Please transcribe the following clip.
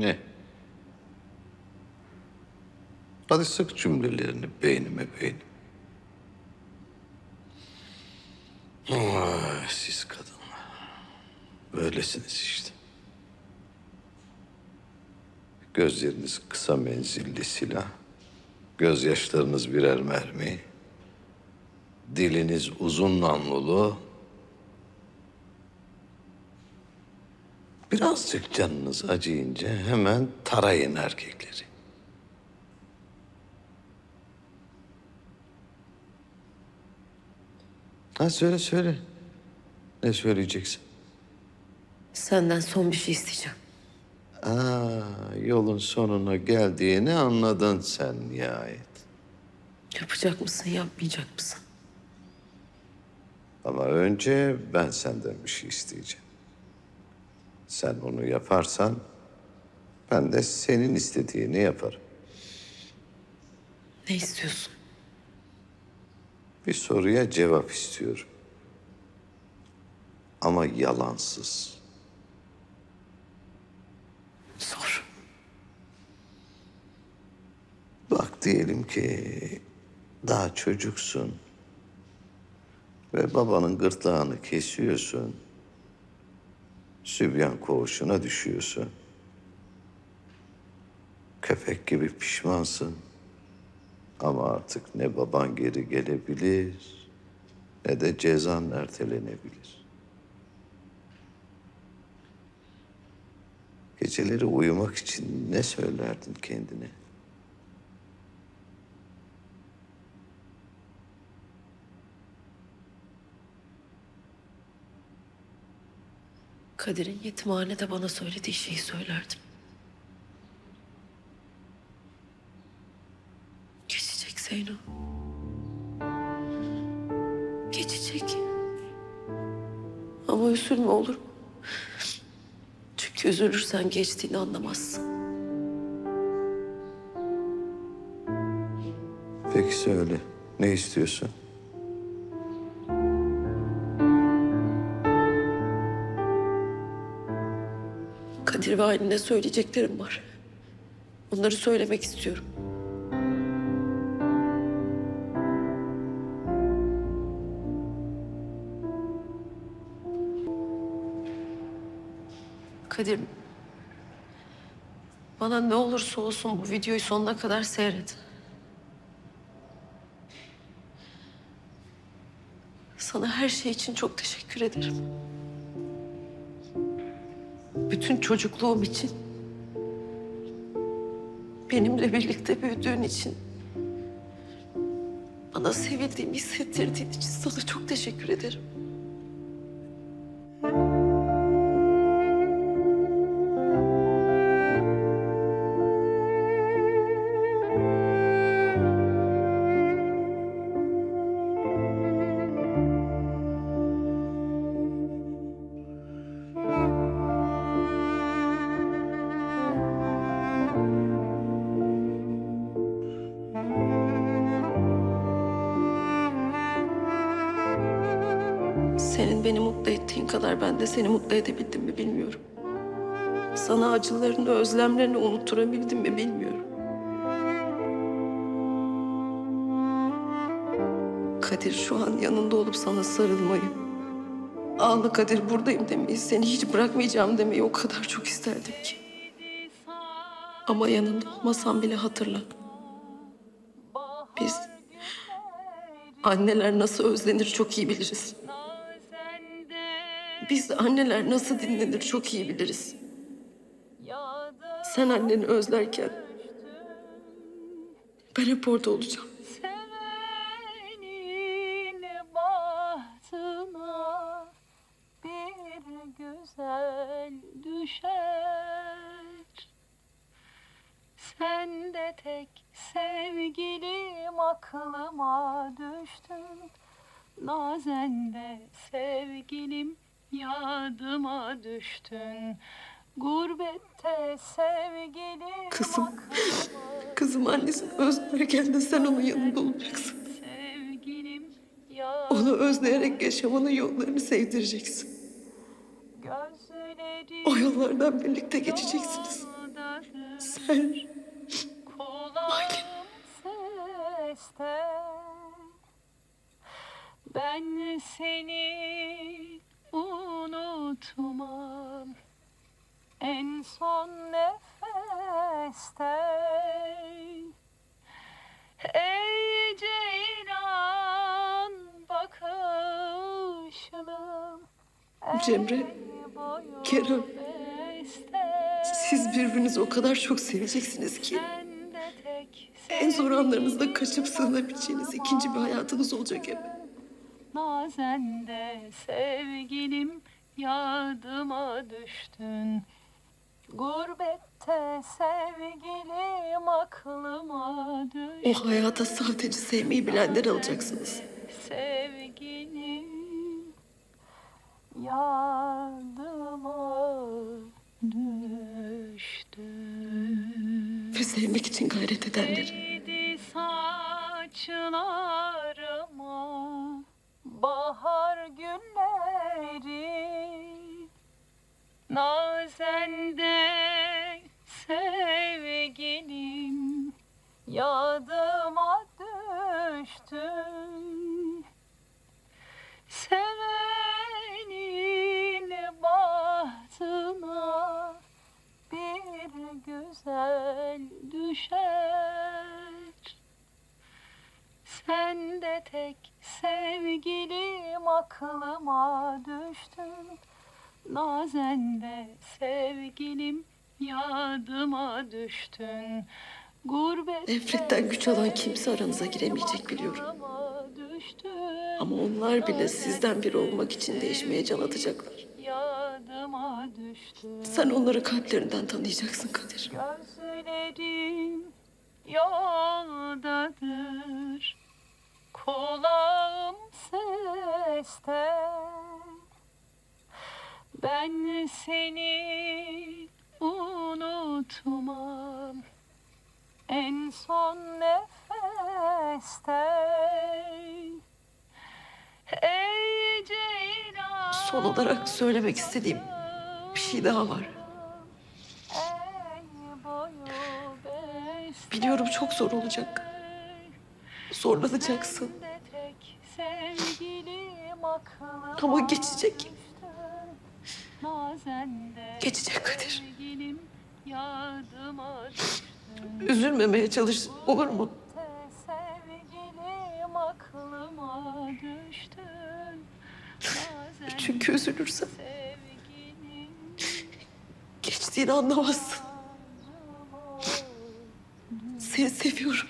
Ne? Hadi sık cümlelerini beynime beynim. Ah, siz kadınlar. Böylesiniz işte. Gözleriniz kısa menzilli silah. Gözyaşlarınız birer mermi. Diliniz uzun namlulu. Birazcık canınız acıyınca hemen tarayın erkekleri. Ha söyle söyle. Ne söyleyeceksin? Senden son bir şey isteyeceğim. Aa, yolun sonuna geldiğini anladın sen nihayet. Yapacak mısın, yapmayacak mısın? Ama önce ben senden bir şey isteyeceğim. Sen onu yaparsan ben de senin istediğini yaparım. Ne istiyorsun? Bir soruya cevap istiyorum. Ama yalansız. Sor. Bak diyelim ki daha çocuksun ve babanın gırtlağını kesiyorsun. Sübyan koğuşuna düşüyorsun. Köpek gibi pişmansın. Ama artık ne baban geri gelebilir ne de cezan ertelenebilir. Geceleri uyumak için ne söylerdin kendine? Kadir'in yetimhanede bana söylediği şeyi söylerdim. Geçecek Zeyno. Geçecek. Ama üzülme olur mu? Çünkü üzülürsen geçtiğini anlamazsın. Peki söyle. Ne istiyorsun? Kadir ve Aylin'e söyleyeceklerim var. Onları söylemek istiyorum. Kadir, bana ne olursa olsun bu videoyu sonuna kadar seyret. Sana her şey için çok teşekkür ederim. Bütün çocukluğum için. Benimle birlikte büyüdüğün için. Bana sevildiğimi hissettirdiğin için sana çok teşekkür ederim. Senin beni mutlu ettiğin kadar ben de seni mutlu edebildim mi bilmiyorum. Sana acılarını, özlemlerini unutturabildim mi bilmiyorum. Kadir şu an yanında olup sana sarılmayı, ağla Kadir buradayım demeyi, seni hiç bırakmayacağım demeyi o kadar çok isterdim ki. Ama yanında olmasam bile hatırla. Biz anneler nasıl özlenir çok iyi biliriz. Biz anneler nasıl dinlenir çok iyi biliriz. Sen anneni özlerken ben hep orada olacağım. Sen de tek sevgilim aklıma düştün. Nazen de sevgilim yadıma düştün. Gurbette sevgilim Kızım, Kızım annesini özlerken de sen onun yanında olacaksın. Sevgilim Onu özleyerek yaşamanın yollarını sevdireceksin. O yollardan birlikte geçeceksiniz. Kulağım seste Ben seni unutmam En son nefeste Ey ceylan bakışlım Cemre, Kerem. Siz birbirinizi o kadar çok seveceksiniz ki. En zor anlarınızda kaçıp sığınabileceğiniz ikinci bir hayatınız olacak hep. Nazen de sevgilim yardıma düştün. Gurbette sevgilim aklıma O düştü. hayata sadece sevmeyi bilenler alacaksınız. Sevgilim yardıma düştü. Ve sevmek için gayret edenleri. Nazende sevgilim yadıma düştü Sevenin bahtına bir güzel düşer. Sen de tek sevgilim aklıma düştün. Nazen de sevgilim yadıma düştün. Gurbette Nefretten güç alan kimse aranıza giremeyecek biliyorum. Ama onlar bile sizden biri olmak için değişmeye can atacaklar. Sen onları kalplerinden tanıyacaksın Kadir. Gözlerim yoldadır Kulağım seste Ben seni unutmam En son nefeste Ey ceylan Son olarak söylemek istediğim bir şey daha var. Biliyorum çok zor olacak. Zorlanacaksın. Ama geçecek. Geçecek Kadir. Üzülmemeye çalış olur mu? Çünkü üzülürsen sevgilim geçtiğini anlamazsın. Seni seviyorum.